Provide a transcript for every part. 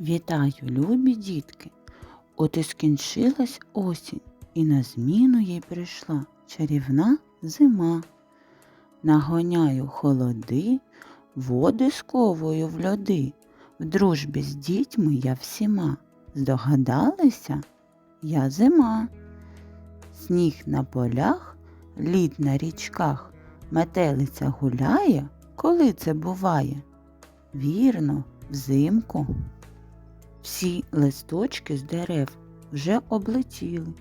Вітаю, любі дітки! От і скінчилась осінь, і на зміну їй прийшла чарівна зима. Нагоняю холоди, води сковую в льоди. В дружбі з дітьми я всіма. Здогадалися? Я зима. Сніг на полях, лід на річках, метелиця гуляє, коли це буває? Вірно, взимку. Всі листочки з дерев вже облетіли,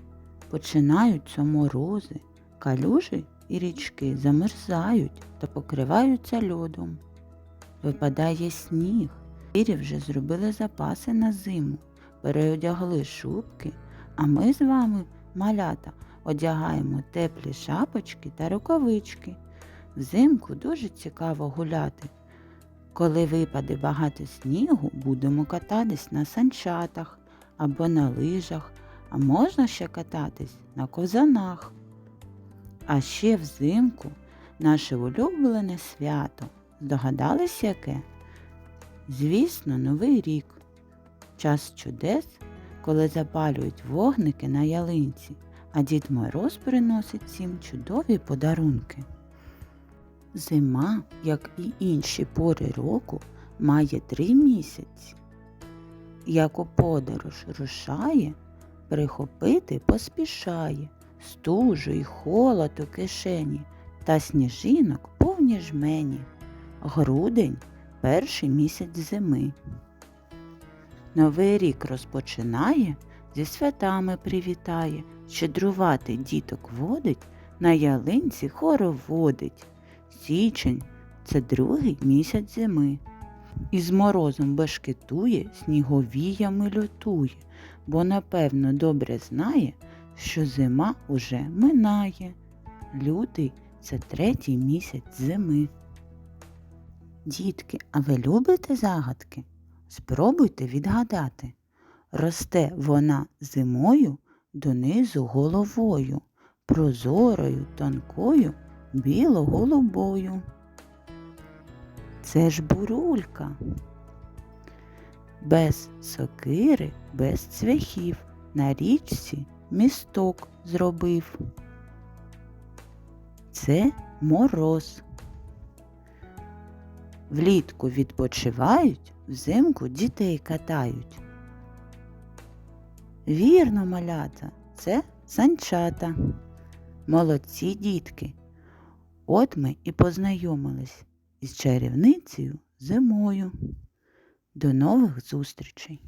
починаються морози, калюжі і річки замерзають та покриваються льодом. Випадає сніг, Вірі вже зробили запаси на зиму, переодягли шубки, а ми з вами, малята, одягаємо теплі шапочки та рукавички. Взимку дуже цікаво гуляти. Коли випаде багато снігу, будемо кататись на санчатах або на лижах, а можна ще кататись на козанах. А ще взимку наше улюблене свято. Здогадались яке? Звісно, Новий рік. Час чудес, коли запалюють вогники на ялинці, а Дід Мороз приносить всім чудові подарунки. Зима, як і інші пори року, має три місяці. Як у подорож рушає, прихопити поспішає, стужу й холод у кишені, та сніжинок повні жмені. Грудень перший місяць зими. Новий рік розпочинає, зі святами привітає, щедрувати діток водить, на ялинці хороводить. Січень це другий місяць зими. Із морозом бешкетує, сніговіями лютує, бо напевно добре знає, що зима уже минає. Лютий це третій місяць зими. Дітки, а ви любите загадки? Спробуйте відгадати. Росте вона зимою донизу головою, прозорою, тонкою біло-голубою. Це ж бурулька. Без сокири, без цвяхів на річці місток зробив. Це мороз. Влітку відпочивають, взимку дітей катають. Вірно, малята, це санчата. Молодці дітки. От ми і познайомились із чарівницею зимою. До нових зустрічей!